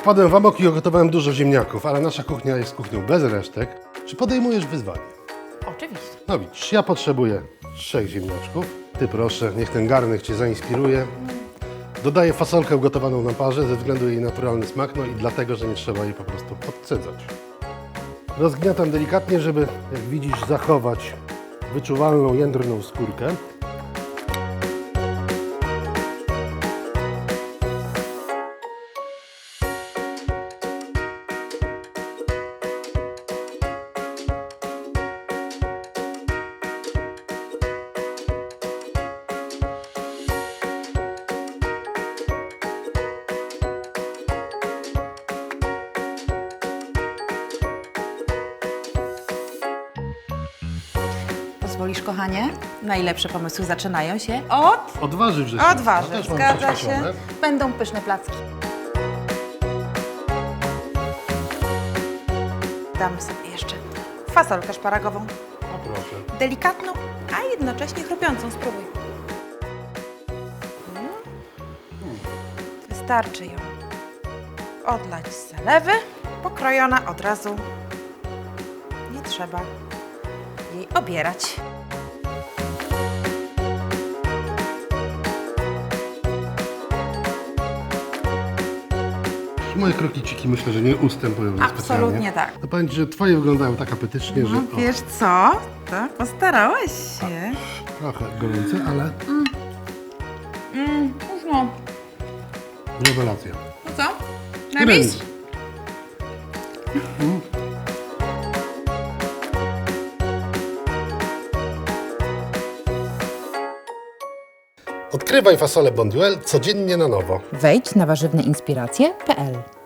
Wpadłem w amok i ugotowałem dużo ziemniaków, ale nasza kuchnia jest kuchnią bez resztek. Czy podejmujesz wyzwanie? Oczywiście. No widzisz, ja potrzebuję trzech ziemniaczków. Ty proszę, niech ten garnek Cię zainspiruje. Dodaję fasolkę ugotowaną na parze ze względu jej naturalny smak, no i dlatego, że nie trzeba jej po prostu odcedzać. Rozgniatam delikatnie, żeby, jak widzisz, zachować wyczuwalną jędrną skórkę. Pozwolisz, kochanie? Najlepsze pomysły zaczynają się od... Od warzyw, że Od warzyw, Też mam zgadza się. Będą pyszne placki. Damy sobie jeszcze fasolkę szparagową. O proszę. Delikatną, a jednocześnie chrupiącą. Spróbuj. Mm. Wystarczy ją odlać z zalewy. Pokrojona od razu. Nie trzeba jej obierać. Moje krokiciki myślę, że nie ustępują Absolutnie specjalnie. tak. No powiem Ci, że Twoje wyglądają tak apetycznie, że No, o, wiesz co? Tak, postarałeś się. trochę gorące, ale Mm, no, rewelacja. no co? Remis. Odkrywaj fasolę Bonduelle codziennie na nowo. Wejdź na warzywneinspiracje.pl